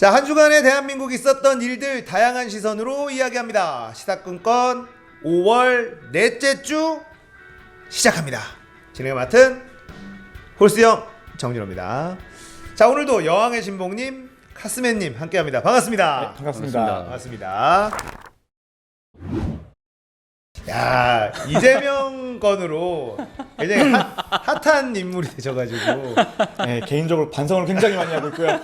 자, 한 주간에 대한민국이 있었던 일들 다양한 시선으로 이야기합니다. 시사건건 5월 넷째 주 시작합니다. 진행을 맡은 홀스형 정진호입니다. 자, 오늘도 여왕의 신봉님, 카스맨님 함께합니다. 반갑습니다. 네, 반갑습니다. 반갑습니다. 야 이재명 건으로 굉장히 핫, 핫한 인물이 되셔가지고 네, 개인적으로 반성을 굉장히 많이 하고 있고요.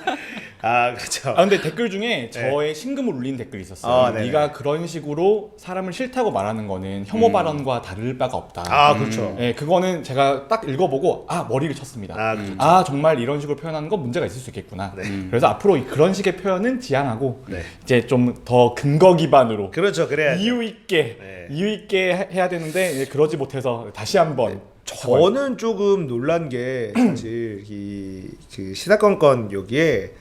아 그렇죠. 아 근데 댓글 중에 저의 신금을 울린 댓글이 있었어요. 아, 네네. 네가 그런 식으로 사람을 싫다고 말하는 거는 혐오 발언과 다를 바가 없다. 아 그렇죠. 네, 그거는 제가 딱 읽어보고 아 머리를 쳤습니다. 아, 아, 그렇죠. 정말 이런 식으로 표현하는 건 문제가 있을 수 있겠구나. 네. 그래서 앞으로 그런 식의 표현은 지양하고 네. 이제 좀 더 근거 기반으로 그렇죠. 그래야 이유 있게 네. 이유 있게 해- 해야 되는데 예, 그러지 못해서 다시 한번 저는 조금 놀란 게 사실 이, 그 시사건건 여기에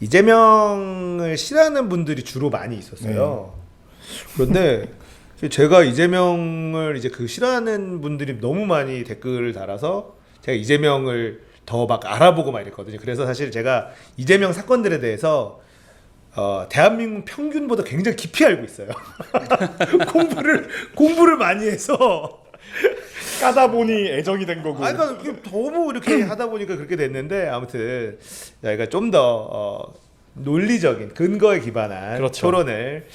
이재명을 싫어하는 분들이 주로 많이 있었어요. 그런데 제가 이재명을 이제 그 싫어하는 분들이 너무 많이 댓글을 달아서 제가 이재명을 더 막 알아보고 막 이랬거든요. 그래서 사실 제가 이재명 사건들에 대해서 어, 대한민국 평균보다 굉장히 깊이 알고 있어요. 공부를 공부를 많이 해서 까다 보니 애정이 된 거고. 아, 그러니까 이게 너무 이렇게 하다 보니까 그렇게 됐는데 아무튼 저희가 좀 더 어, 논리적인 근거에 기반한 그렇죠. 토론을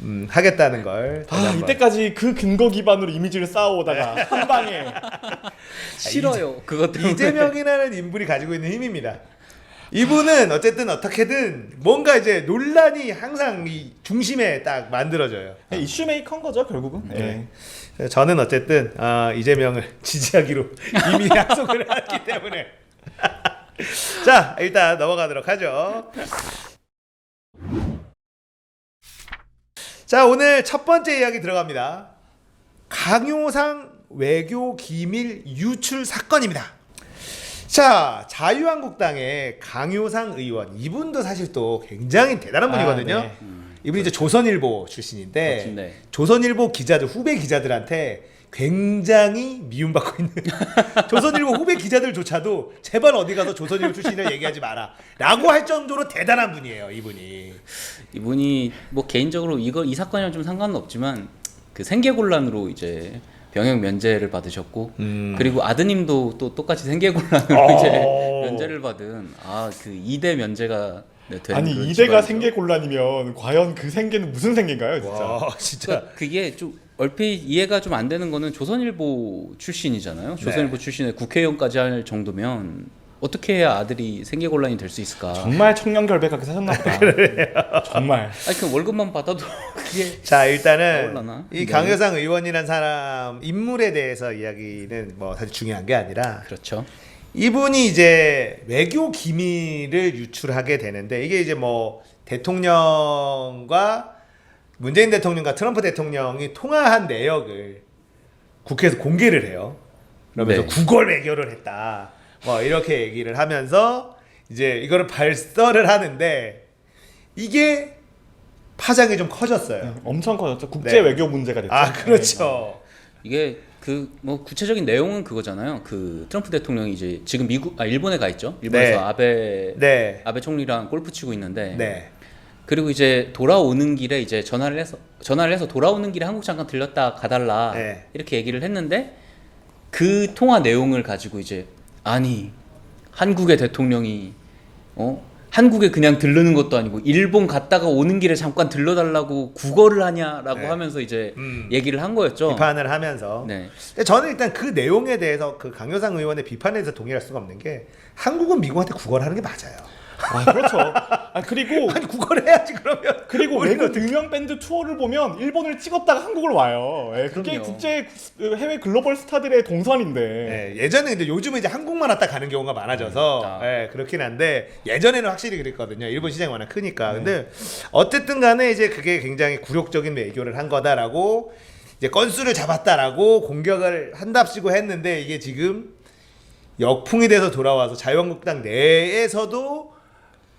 음, 하겠다는 걸 다시 아 한번. 이때까지 그 근거 기반으로 이미지를 쌓아오다가 한 방에 싫어요. 그것 때문에. 이재명이라는 인물이 가지고 있는 힘입니다. 이분은 어쨌든 어떻게든 뭔가 이제 논란이 항상 이 중심에 딱 만들어져요. 이슈 메이커인 거죠 결국은. 네. 네. 저는 어쨌든 아, 이재명을 지지하기로 이미 약속을 했기 때문에 자 일단 넘어가도록 하죠. 자 오늘 첫 번째 이야기 들어갑니다. 강요상 외교 기밀 유출 사건입니다. 자 자유한국당의 강요상 의원 이분도 사실 또 굉장히 대단한 분이거든요. 아, 네. 이분이 이제 조선일보 출신인데 그렇지, 네. 조선일보 기자들 후배 기자들한테 굉장히 미움받고 있는 조선일보 후배 기자들조차도 제발 어디 가서 조선일보 출신을 얘기하지 마라라고 할 정도로 대단한 분이에요 이분이 이분이 뭐 개인적으로 이거 이 사건이랑 좀 상관은 없지만 그 생계곤란으로 이제 병역 면제를 받으셨고 음. 그리고 아드님도 또 똑같이 생계곤란으로 어. 이제 면제를 받은 아 그 2대 면제가 네, 된 아니 그런 이대가 집안이죠. 생계 곤란이면 과연 그 생계는 무슨 생계인가요 진짜? 와 진짜 그러니까 그게 좀 얼핏 이해가 좀 안 되는 거는 조선일보 출신이잖아요. 조선일보 출신에 국회의원까지 할 정도면 어떻게 해야 아들이 생계곤란이 될 수 있을까? 정말 청렴결백하게 사셨나 보다. 정말. 아니 그 월급만 받아도 그게 자 일단은 나올라나? 이 네. 강효상 의원이란 사람 인물에 대해서 이야기는 뭐 사실 중요한 게 아니라 그렇죠. 이분이 이제 외교 기밀을 유출하게 되는데 이게 이제 뭐 대통령과 문재인 대통령과 트럼프 대통령이 통화한 내역을 국회에서 공개를 해요. 그러면서 네. 구걸 외교를 했다. 뭐 이렇게 얘기를 하면서 이제 이거를 발설을 하는데 이게 파장이 좀 커졌어요. 엄청 커졌죠. 국제 네. 외교 문제가 됐죠. 아 그렇죠. 이게 그 뭐 구체적인 내용은 그거잖아요. 그 트럼프 대통령이 이제 지금 미국 아 일본에 가 있죠. 일본에서 네. 아베 네. 아베 총리랑 골프 치고 있는데 네. 그리고 이제 돌아오는 길에 이제 전화를 해서 전화를 해서 돌아오는 길에 한국 잠깐 들렸다 가달라 네. 이렇게 얘기를 했는데 그 통화 내용을 가지고 이제 아니 한국의 대통령이 어 한국에 그냥 들르는 것도 아니고 일본 갔다가 오는 길에 잠깐 들러달라고 국어를 하냐라고 네. 하면서 이제 음. 얘기를 한 거였죠. 비판을 하면서 네. 근데 저는 일단 그 내용에 대해서 그 강효상 의원의 비판에 대해서 동의할 수가 없는 게 한국은 미국한테 구걸 하는 게 맞아요. 아 그렇죠. 아 그리고 아니 구걸 해야지 그러면. 그리고 우리는 외국 등명 밴드 투어를 보면 일본을 찍었다가 한국을 와요. 예, 그게 그럼요. 국제 해외 글로벌 스타들의 동선인데. 예, 예전에 근데 요즘은 이제 한국만 왔다 가는 경우가 많아져서 아. 예, 그렇긴 한데 예전에는 확실히 그랬거든요. 일본 시장이 워낙 크니까. 네. 근데 어쨌든 간에 이제 그게 굉장히 굴욕적인 외교를 한 거다라고 이제 건수를 잡았다라고 공격을 한답시고 했는데 이게 지금 역풍이 돼서 돌아와서 자유한국당 내에서도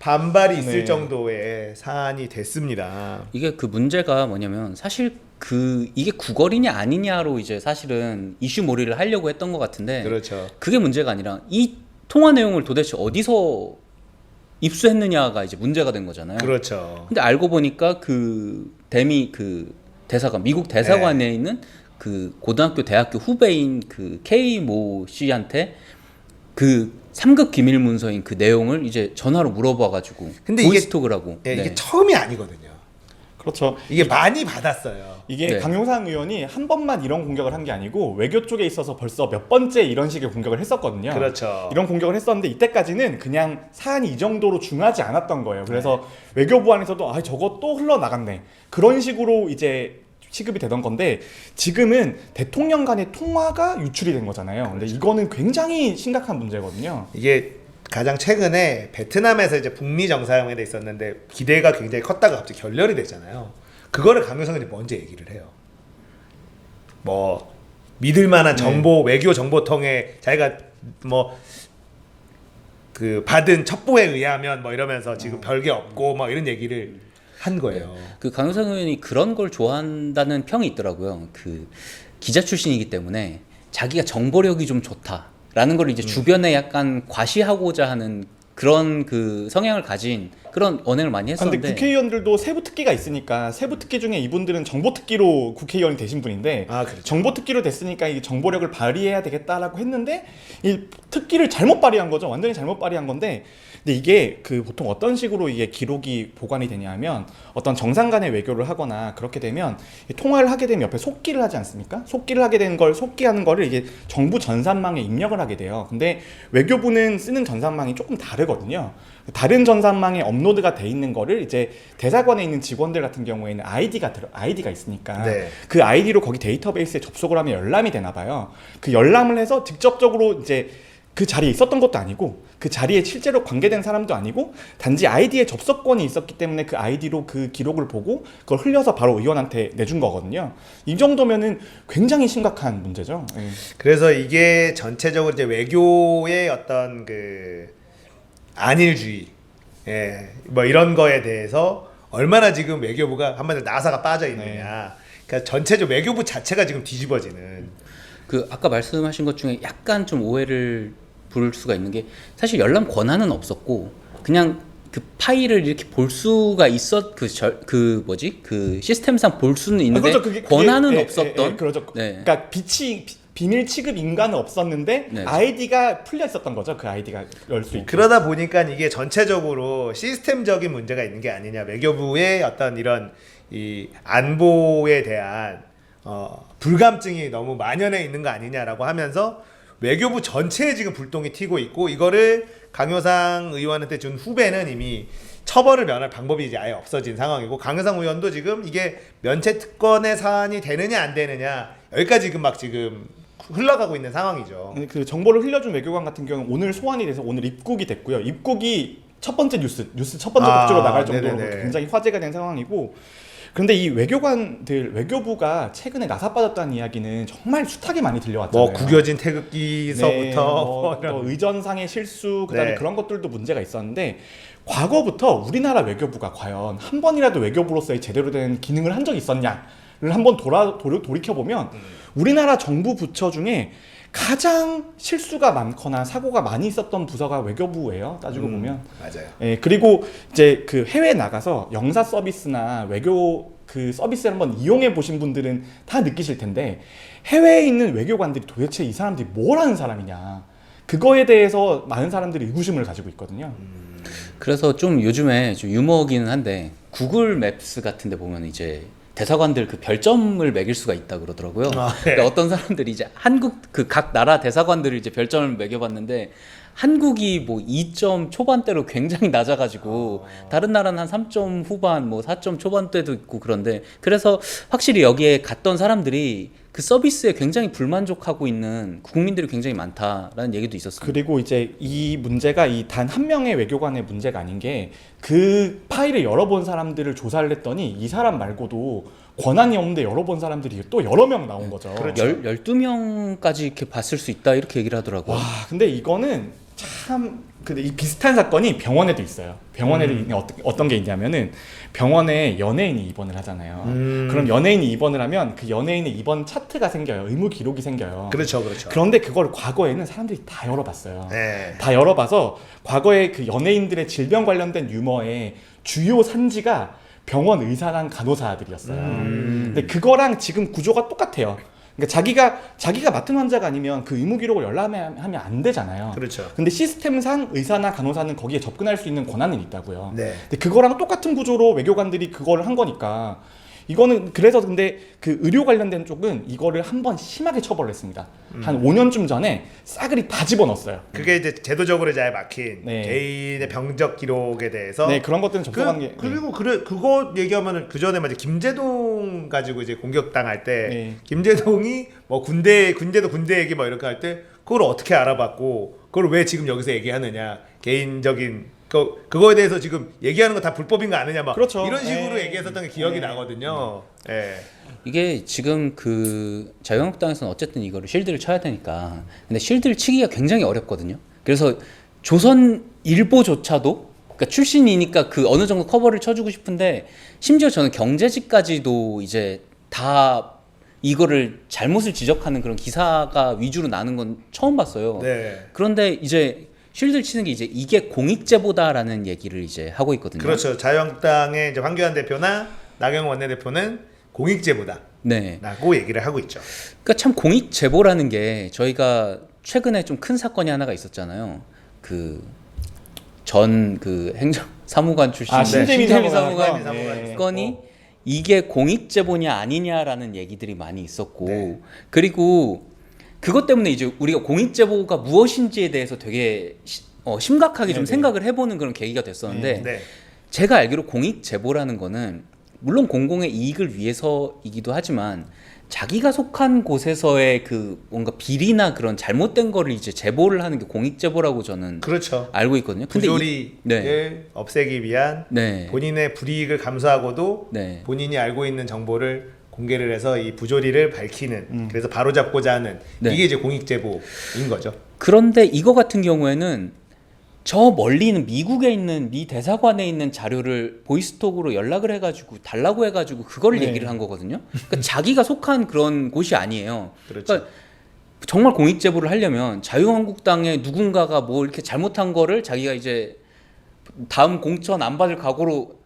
반발이 있을 네. 정도의 사안이 됐습니다. 이게 그 문제가 뭐냐면 사실 그 이게 구걸이냐 아니냐로 이제 사실은 이슈 몰이를 하려고 했던 것 같은데 그렇죠. 그게 문제가 아니라 이 통화 내용을 도대체 어디서 입수했느냐가 이제 문제가 된 거잖아요. 그렇죠. 근데 알고 보니까 그 대미 그 대사관 미국 대사관에 네. 있는 그 고등학교 대학교 후배인 그 K 모 씨한테 그 3급 기밀 문서인 그 내용을 이제 전화로 물어봐 가지고 근데 이게- 보이스톡을 하고 예, 네. 이게 처음이 아니거든요. 그렇죠. 이게 많이 받았어요. 이게 네. 강용상 의원이 한 번만 이런 공격을 한 게 아니고 외교 쪽에 있어서 벌써 몇 번째 이런 식의 공격을 했었거든요. 그렇죠. 이런 공격을 했었는데 이때까지는 그냥 사안이 이 정도로 중하지 않았던 거예요. 그래서 외교부 안에서도 아 저거 또 흘러나갔네. 그런 식으로 이제 취급이 되던 건데 지금은 대통령 간의 통화가 유출이 된 거잖아요. 근데 이거는 굉장히 심각한 문제거든요. 이게 가장 최근에 베트남에서 이제 북미 정상회담이 있었는데 기대가 굉장히 컸다가 갑자기 결렬이 됐잖아요. 그거를 강효상 의원이 먼저 얘기를 해요. 뭐 믿을 만한 네. 정보 외교 정보통에 자기가 뭐 그 받은 첩보에 의하면 뭐 이러면서 지금 별게 없고 뭐 이런 얘기를 한 거예요. 그 강효상 의원이 그런 걸 좋아한다는 평이 있더라고요. 그 기자 출신이기 때문에 자기가 정보력이 좀 좋다라는 걸 음. 이제 주변에 약간 과시하고자 하는 그런 그 성향을 가진 그런 언행을 많이 아, 근데 했었는데 국회의원들도 세부 특기가 있으니까 세부 특기 중에 이분들은 정보 특기로 국회의원이 되신 분인데 아 그렇죠. 정보 특기로 됐으니까 이 정보력을 발휘해야 되겠다라고 했는데 이 특기를 잘못 발휘한 거죠. 완전히 잘못 발휘한 건데 근데 이게 그 보통 어떤 식으로 이게 기록이 보관이 되냐면 어떤 정상 간의 외교를 하거나 그렇게 되면 이 통화를 하게 되면 옆에 속기를 하지 않습니까? 속기를 하게 된 걸 속기하는 거를 이게 정부 전산망에 입력을 하게 돼요. 근데 외교부는 쓰는 전산망이 조금 다르거든요. 다른 전산망에 업로드가 돼 있는 거를 이제 대사관에 있는 직원들 같은 경우에는 아이디가 들어 아이디가 있으니까 네. 그 아이디로 거기 데이터베이스에 접속을 하면 열람이 되나 봐요. 그 열람을 해서 직접적으로 이제 그 자리에 있었던 것도 아니고 그 자리에 실제로 관계된 사람도 아니고 단지 아이디에 접속권이 있었기 때문에 그 아이디로 그 기록을 보고 그걸 흘려서 바로 의원한테 내준 거거든요. 이 정도면은 굉장히 심각한 문제죠. 예. 그래서 이게 전체적으로 이제 외교의 어떤 그 안일주의, 예, 뭐 이런 거에 대해서 얼마나 지금 외교부가 한마디로 나사가 빠져 있느냐. 그러니까 전체적 외교부 자체가 지금 뒤집어지는. 그 아까 말씀하신 것 중에 약간 좀 오해를 부를 수가 있는 게 사실 열람 권한은 없었고 그냥 그 파일을 이렇게 볼 수가 있었 그그 그 뭐지 그 시스템상 볼 수는 아, 있는데 그렇죠. 그게- 그게- 권한은 예, 예, 없었던 예, 그렇죠. 네. 그러니까 비치 비- 비밀 취급 인간은 없었는데 네. 아이디가 풀려 있었던 거죠. 그 아이디가 열 수 있게. 그러다 보니까 이게 전체적으로 시스템적인 문제가 있는 게 아니냐. 외교부의 어떤 이런 이 안보에 대한 어, 불감증이 너무 만연해 있는 거 아니냐라고 하면서 외교부 전체에 지금 불똥이 튀고 있고 이거를 강효상 의원한테 준 후배는 이미 처벌을 면할 방법이 이제 아예 없어진 상황이고 강효상 의원도 지금 이게 면책 특권의 사안이 되느냐 안 되느냐 여기까지 지금 막 지금 흘러가고 있는 상황이죠. 아니, 그 정보를 흘려준 외교관 같은 경우는 오늘 소환이 돼서 오늘 입국이 됐고요. 입국이 첫 번째 뉴스, 뉴스 첫 번째 아, 곡지로 나갈 정도로 네네네. 굉장히 화제가 된 상황이고. 그런데 이 외교관들, 외교부가 최근에 나사 빠졌다는 이야기는 정말 숱하게 많이 들려왔잖아요. 뭐 구겨진 태극기서부터 네, 뭐 뭐, 의전상의 실수 그다음에 네. 그런 것들도 문제가 있었는데 과거부터 우리나라 외교부가 과연 한 번이라도 외교부로서의 제대로 된 기능을 한 적이 있었냐를 한번 돌아 돌이켜 보면 음. 우리나라 정부 부처 중에 가장 실수가 많거나 사고가 많이 있었던 부서가 외교부예요. 따지고 음, 보면. 맞아요. 예, 그리고 이제 그 해외 나가서 영사 서비스나 외교 그 서비스를 한번 이용해 보신 분들은 다 느끼실 텐데 해외에 있는 외교관들이 도대체 이 사람들이 뭘 하는 사람이냐. 그거에 대해서 많은 사람들이 의구심을 가지고 있거든요. 그래서 좀 요즘에 좀 유머기는 한데 구글 맵스 같은 데 보면 이제 대사관들 그 별점을 매길 수가 있다 그러더라고요. 아, 네. 그러니까 어떤 사람들이 이제 한국 그 각 나라 대사관들을 이제 별점을 매겨봤는데 한국이 뭐 2점 초반대로 굉장히 낮아가지고 다른 나라는 한 3점 후반 뭐 4점 초반대도 있고 그런데 그래서 확실히 여기에 갔던 사람들이 그 서비스에 굉장히 불만족하고 있는 국민들이 굉장히 많다라는 얘기도 있었습니다. 그리고 이제 이 문제가 이 단 한 명의 외교관의 문제가 아닌 게 그 파일을 열어본 사람들을 조사를 했더니 이 사람 말고도 권한이 없는데 열어본 사람들이 또 여러 명 나온 거죠. 그렇죠. 열 12명까지 이렇게 봤을 수 있다 이렇게 얘기를 하더라고요. 와, 근데 이거는 참참 근데 이 비슷한 사건이 병원에도 있어요. 병원에도 음. 어떤, 어떤 게 있냐면은 병원에 연예인이 입원을 하잖아요. 음. 그럼 연예인이 입원을 하면 그 연예인의 입원 차트가 생겨요. 의무 기록이 생겨요. 그렇죠, 그렇죠. 그런데 그걸 과거에는 사람들이 다 열어봤어요. 네. 다 열어봐서 과거에 그 연예인들의 질병 관련된 유머의 주요 산지가 병원 의사랑 간호사들이었어요. 음. 근데 그거랑 지금 구조가 똑같아요. 그러니까 자기가 자기가 맡은 환자가 아니면 그 의무 기록을 열람하면 하면 안 되잖아요. 그렇죠. 근데 시스템상 의사나 간호사는 거기에 접근할 수 있는 권한은 있다고요. 네. 근데 그거랑 똑같은 구조로 외교관들이 그거를 한 거니까 이거는 그래서 근데 그 의료 관련된 쪽은 이거를 한 번 심하게 처벌을 했습니다. 음. 한 5년쯤 전에 싸그리 다 집어넣었어요. 그게 이제 제도적으로 잘 막힌 네. 개인의 병적 기록에 대해서 네 그런 것들은 접촉하는 게 그, 그리고 그래 그거 얘기하면은 그 전에 맞아 김재동 가지고 이제 공격 당할 때 네. 김재동이 뭐 군대 군대도 군대 얘기 뭐 이렇게 할 때 그걸 어떻게 알아봤고 그걸 왜 지금 여기서 얘기하느냐 개인적인 그 그거에 대해서 지금 얘기하는 거 다 불법인 거 아느냐 막 그렇죠. 이런 식으로 네. 얘기했었던 게 기억이 네. 나거든요. 예. 이게 지금 그 자유한국당에서는 어쨌든 이거를 실드를 쳐야 되니까 근데 실드를 치기가 굉장히 어렵거든요. 그래서 조선 일보조차도 그러니까 출신이니까 그 어느 정도 커버를 쳐주고 싶은데 심지어 저는 경제지까지도 이제 다 이거를 잘못을 지적하는 그런 기사가 위주로 나는 건 처음 봤어요. 네. 그런데 이제 실드를 치는 게 이제 이게 공익제보다라는 얘기를 이제 하고 있거든요. 그렇죠. 자유한국당의 이제 황교안 대표나 나경원 원내대표는 공익제보다라고 네. 얘기를 하고 있죠. 그러니까 참 공익 제보라는 게 저희가 최근에 좀 큰 사건이 하나가 있었잖아요. 그 전그 행정 사무관 출신 아, 신재민 신재민 사무관. 사무관 네. 사건이 이게 공익 제보냐 아니냐라는 얘기들이 많이 있었고 네. 그리고 그것 때문에 이제 우리가 공익 제보가 무엇인지에 대해서 되게 시- 어, 심각하게 좀 네네. 생각을 해보는 그런 계기가 됐었는데 네. 제가 알기로 공익 제보라는 거는 물론 공공의 이익을 위해서이기도 하지만 자기가 속한 곳에서의 그 뭔가 비리나 그런 잘못된 거를 이제 제보를 하는 게 공익 제보라고 저는 그렇죠. 알고 있거든요. 근데 이- 부조리를 네. 없애기 위한 네. 본인의 불이익을 감수하고도 네. 본인이 알고 있는 정보를 공개를 해서 이 부조리를 밝히는 그래서 바로잡고자 하는 네. 이게 이제 공익제보인 거죠. 그런데 이거 같은 경우에는 저 멀리 있는 미국에 있는 미 대사관에 있는 자료를 보이스톡으로 연락을 해가지고 달라고 해가지고 그걸 네. 얘기를 한 거거든요. 그러니까 자기가 속한 그런 곳이 아니에요. 그렇죠. 그러니까 정말 공익 제보를 하려면 자유한국당의 누군가가 뭐 이렇게 잘못한 거를 자기가 이제 다음 공천 안 받을 각오로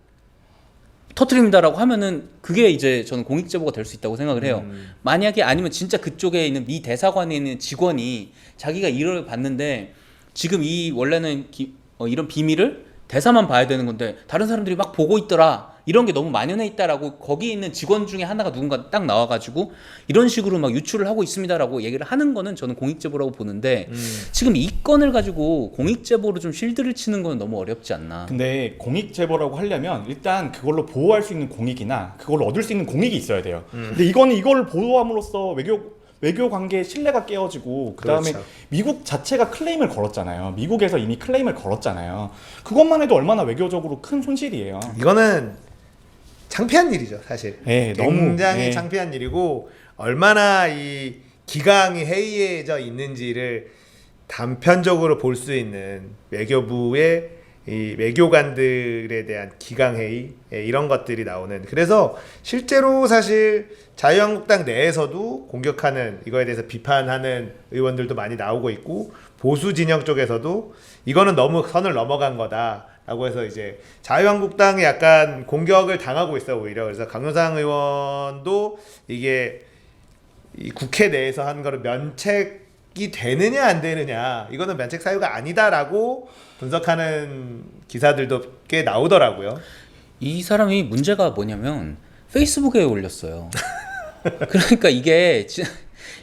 터트립니다라고 하면은 그게 이제 저는 공익 제보가 될 수 있다고 생각을 해요. 음. 만약에 아니면 진짜 그쪽에 있는 미 대사관에 있는 직원이 자기가 일을 봤는데 지금 이 원래는 기- 어, 이런 비밀을 대사만 봐야 되는 건데 다른 사람들이 막 보고 있더라 이런 게 너무 만연해 있다라고 거기 있는 직원 중에 하나가 누군가 딱 나와가지고 이런 식으로 막 유출을 하고 있습니다라고 얘기를 하는 거는 저는 공익 제보라고 보는데 음. 지금 이 건을 가지고 공익 제보로 좀 실드를 치는 건 너무 어렵지 않나? 근데 공익 제보라고 하려면 일단 그걸로 보호할 수 있는 공익이나 그걸로 얻을 수 있는 공익이 있어야 돼요. 음. 근데 이거는 이걸 보호함으로써 외교 외교 관계의 신뢰가 깨어지고 그다음에 그렇죠. 미국 자체가 클레임을 걸었잖아요. 미국에서 이미 클레임을 걸었잖아요. 그것만 해도 얼마나 외교적으로 큰 손실이에요. 이거는 창피한 일이죠, 사실. 네, 너무, 굉장히 네. 창피한 일이고 얼마나 이 기강이 해이해져 있는지를 단편적으로 볼 수 있는 외교부의 이 외교관들에 대한 기강 회의 예, 이런 것들이 나오는 그래서 실제로 사실 자유한국당 내에서도 공격하는 이거에 대해서 비판하는 의원들도 많이 나오고 있고 보수 진영 쪽에서도 이거는 너무 선을 넘어간 거다 라고 해서 이제 자유한국당이 약간 공격을 당하고 있어 오히려 그래서 강효상 의원도 이게 이 국회 내에서 한 거를 면책이 되느냐 안 되느냐 이거는 면책 사유가 아니다라고 분석하는 기사들도 꽤 나오더라고요. 이 사람이 문제가 뭐냐면 페이스북에 올렸어요. 그러니까 이게 지-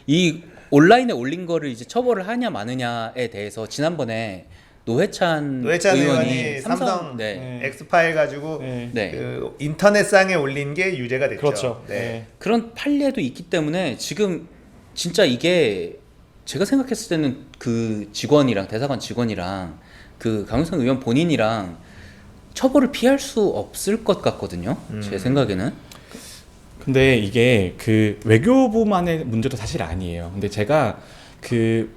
이 온라인에 올린 거를 이제 처벌을 하냐 마느냐에 대해서 지난번에 노회찬, 노회찬 의원이 의원이 삼성 네. 네. 엑스파일 가지고 네. 네. 그 인터넷상에 올린 게 유죄가 됐죠. 그렇죠. 네. 네. 그런 판례도 있기 때문에 지금 진짜 이게 제가 생각했을 때는 그 직원이랑 대사관 직원이랑 그 강용상 의원 본인이랑 처벌을 피할 수 없을 것 같거든요. 음. 제 생각에는. 근데 이게 그 외교부만의 문제도 사실 아니에요. 근데 제가 그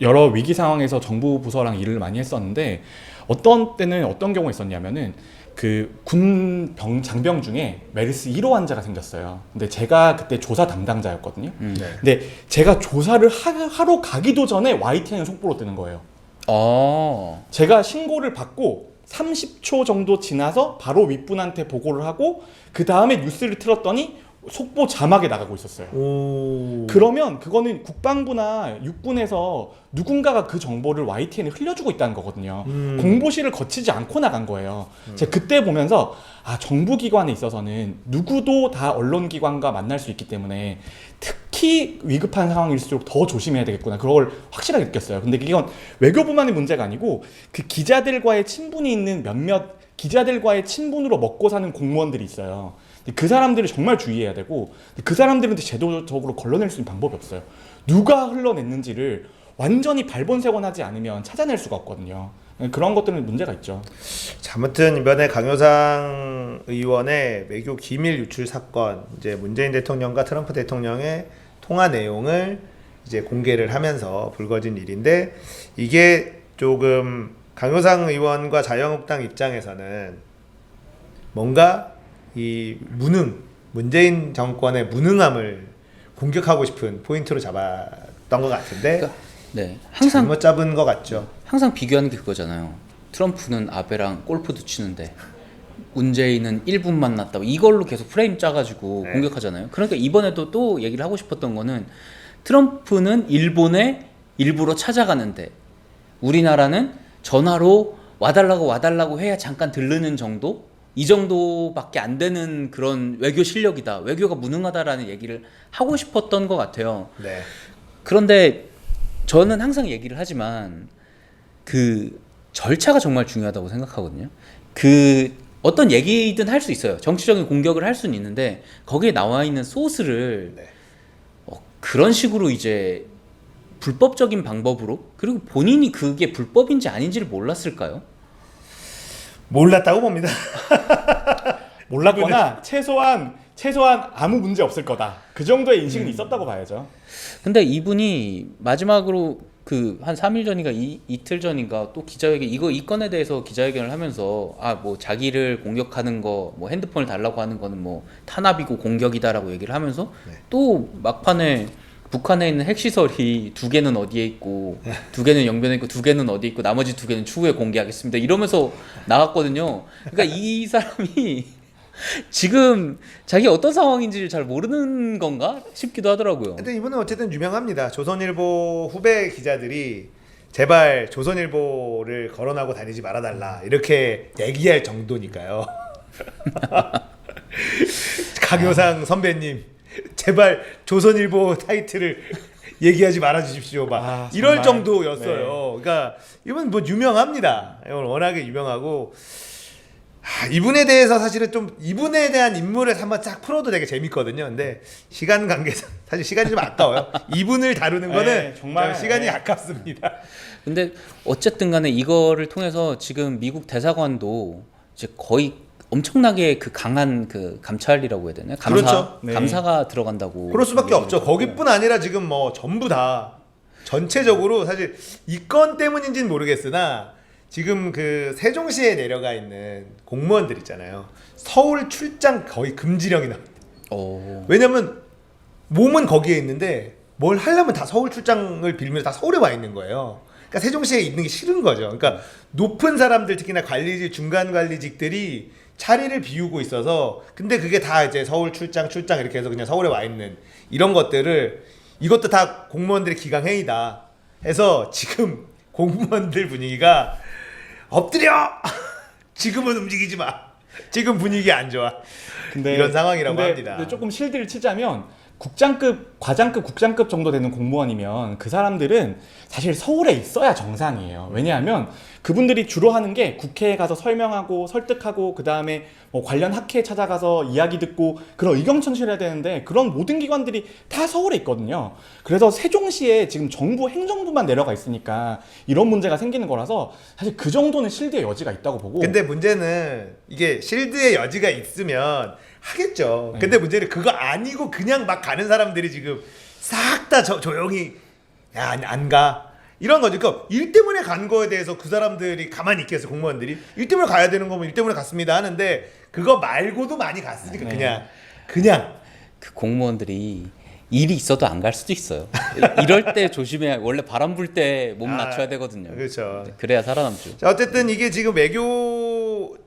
여러 위기 상황에서 정부 부서랑 일을 많이 했었는데 어떤 때는 어떤 경우가 있었냐면은 그 군병 장병 중에 메르스 1호 환자가 생겼어요. 근데 제가 그때 조사 담당자였거든요. 음. 네. 근데 제가 조사를 하, 하러 가기도 전에 YTN 속보로 뜨는 거예요. 어. 제가 신고를 받고 30초 정도 지나서 바로 윗분한테 보고를 하고 그 다음에 뉴스를 틀었더니 속보 자막에 나가고 있었어요. 오. 그러면 그거는 국방부나 육군에서 누군가가 그 정보를 YTN에 흘려주고 있다는 거거든요. 음. 공보실을 거치지 않고 나간 거예요. 제가 그때 보면서 아 정부기관에 있어서는 누구도 다 언론기관과 만날 수 있기 때문에 특히 위급한 상황일수록 더 조심해야 되겠구나 그걸 확실하게 느꼈어요. 근데 이건 외교부만의 문제가 아니고 그 기자들과의 친분이 있는 몇몇 기자들과의 친분으로 먹고 사는 공무원들이 있어요. 그 사람들을 정말 주의해야 되고 그 사람들한테 제도적으로 걸러낼 수 있는 방법이 없어요. 누가 흘러냈는지를 완전히 발본색원 하지 않으면 찾아낼 수가 없거든요. 그런 것들은 문제가 있죠. 자, 아무튼 이번에 강효상 의원의 외교 기밀 유출 사건 이제 문재인 대통령과 트럼프 대통령의 통화 내용을 이제 공개를 하면서 불거진 일인데 이게 조금 강효상 의원과 자유한국당 입장에서는 뭔가 이 무능 문재인 정권의 무능함을 공격하고 싶은 포인트로 잡았던 것 같은데 그러니까 네. 항상 잘못 잡은 것 같죠. 항상 비교하는 게 그거잖아요. 트럼프는 아베랑 골프도 치는데 문재인은 1분 만났다고 이걸로 계속 프레임 짜가지고 네. 공격하잖아요. 그러니까 이번에도 또 얘기를 하고 싶었던 거는 트럼프는 일본에 일부러 찾아가는데 우리나라는 전화로 와달라고 와달라고 해야 잠깐 들르는 정도? 이 정도밖에 안 되는 그런 외교 실력이다. 외교가 무능하다라는 얘기를 하고 싶었던 것 같아요. 네. 그런데 저는 항상 얘기를 하지만 그 절차가 정말 중요하다고 생각하거든요. 그 어떤 얘기든 할 수 있어요. 정치적인 공격을 할 수는 있는데 거기에 나와 있는 소스를 네. 어, 그런 식으로 이제 불법적인 방법으로 그리고 본인이 그게 불법인지 아닌지를 몰랐을까요? 몰랐다고 봅니다. 몰랐거나 최소한 최소한 아무 문제 없을 거다. 그 정도의 인식은 있었다고 봐야죠. 근데 이분이 마지막으로 그 한 3일 전인가 이, 이틀 전인가 또 기자회견 이거 이 건에 대해서 기자회견을 하면서 아 뭐 자기를 공격하는 거 뭐 핸드폰을 달라고 하는 거는 뭐 탄압이고 공격이다라고 얘기를 하면서 네. 또 막판에 북한에 있는 핵시설이 두 개는 어디에 있고 두 개는 영변에 있고 두 개는 어디 있고 나머지 두 개는 추후에 공개하겠습니다 이러면서 나갔거든요 그러니까 이 사람이 지금 자기 어떤 상황인지를 잘 모르는 건가 싶기도 하더라고요. 근데 이분은 어쨌든 유명합니다. 조선일보 후배 기자들이 제발 조선일보를 거론하고 다니지 말아달라 이렇게 얘기할 정도니까요. 강효상 선배님 제발 조선일보 타이틀을 얘기하지 말아 주십시오. 막 아, 이럴 정말. 정도였어요. 그러니까 이분 뭐 유명합니다. 이분 워낙에 유명하고 아, 이분에 대해서 사실은 좀 이분에 대한 인물을 한번 쫙 풀어도 되게 재밌거든요. 근데 시간 관계상 사실 시간이 좀 아까워요. 이분을 다루는 거는 네, 정말, 좀 시간이 네. 아깝습니다. 근데 어쨌든 간에 이거를 통해서 지금 미국 대사관도 이제 거의 엄청나게 그 강한 그 감찰이라고 해야 되나요? 감사 그렇죠. 네. 감사가 들어간다고. 그럴 수밖에 없죠. 거기뿐 아니라 지금 뭐 전부 다 전체적으로 사실 이 건 때문인지는 모르겠으나 지금 그 세종시에 내려가 있는 공무원들 있잖아요. 서울 출장 거의 금지령이 나. 어. 왜냐면 몸은 거기에 있는데 뭘 하려면 다 서울 출장을 빌면서 다 서울에 와 있는 거예요. 그러니까 세종시에 있는 게 싫은 거죠. 그러니까 높은 사람들 특히나 관리직 중간 관리직들이 자리를 비우고 있어서 근데 그게 다 이제 서울 출장 출장 이렇게 해서 그냥 서울에 와 있는 이런 것들을 이것도 다 공무원들의 기강 회의다 해서 지금 공무원들 분위기가 엎드려! 지금은 움직이지 마. 지금 분위기 안 좋아. 이런 상황이라고 근데- 합니다. 근데 조금 실드를 치자면 국장급, 과장급, 국장급 정도 되는 공무원이면 그 사람들은 사실 서울에 있어야 정상이에요. 왜냐하면 그분들이 주로 하는 게 국회에 가서 설명하고 설득하고 그 다음에 뭐 관련 학회에 찾아가서 이야기 듣고 그런 의견 청취를 해야 되는데 그런 모든 기관들이 다 서울에 있거든요. 그래서 세종시에 지금 정부 행정부만 내려가 있으니까 이런 문제가 생기는 거라서 사실 그 정도는 실드의 여지가 있다고 보고. 근데 문제는 이게 실드의 여지가 있으면 하겠죠. 네. 근데 문제는 그거 아니고 그냥 막 가는 사람들이 지금 싹 다 조용히 야안 가. 이런 거죠. 그러니까 일 때문에 간 거에 대해서 그 사람들이 가만히 있겠어 공무원들이 일 때문에 가야 되는 거면 일 때문에 갔습니다 하는데 그거 말고도 많이 갔으니까 네. 그냥 그냥 그 공무원들이 일이 있어도 안 갈 수도 있어요. 이럴 때 조심해야 원래 바람 불 때몸 아, 낮춰야 되거든요. 그렇죠. 그래야 살아남죠. 자 어쨌든 이게 지금 외교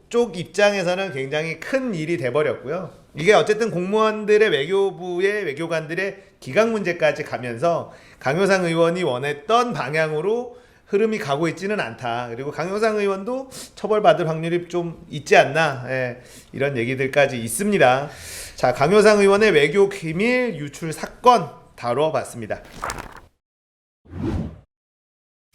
쪽 입장에서는 굉장히 큰 일이 돼버렸고요. 이게 어쨌든 공무원들의 외교부의 외교관들의 기강 문제까지 가면서 강효상 의원이 원했던 방향으로 흐름이 가고 있지는 않다. 그리고 강효상 의원도 처벌받을 확률이 좀 있지 않나. 예, 이런 얘기들까지 있습니다. 자, 강효상 의원의 외교 기밀 유출 사건 다뤄봤습니다.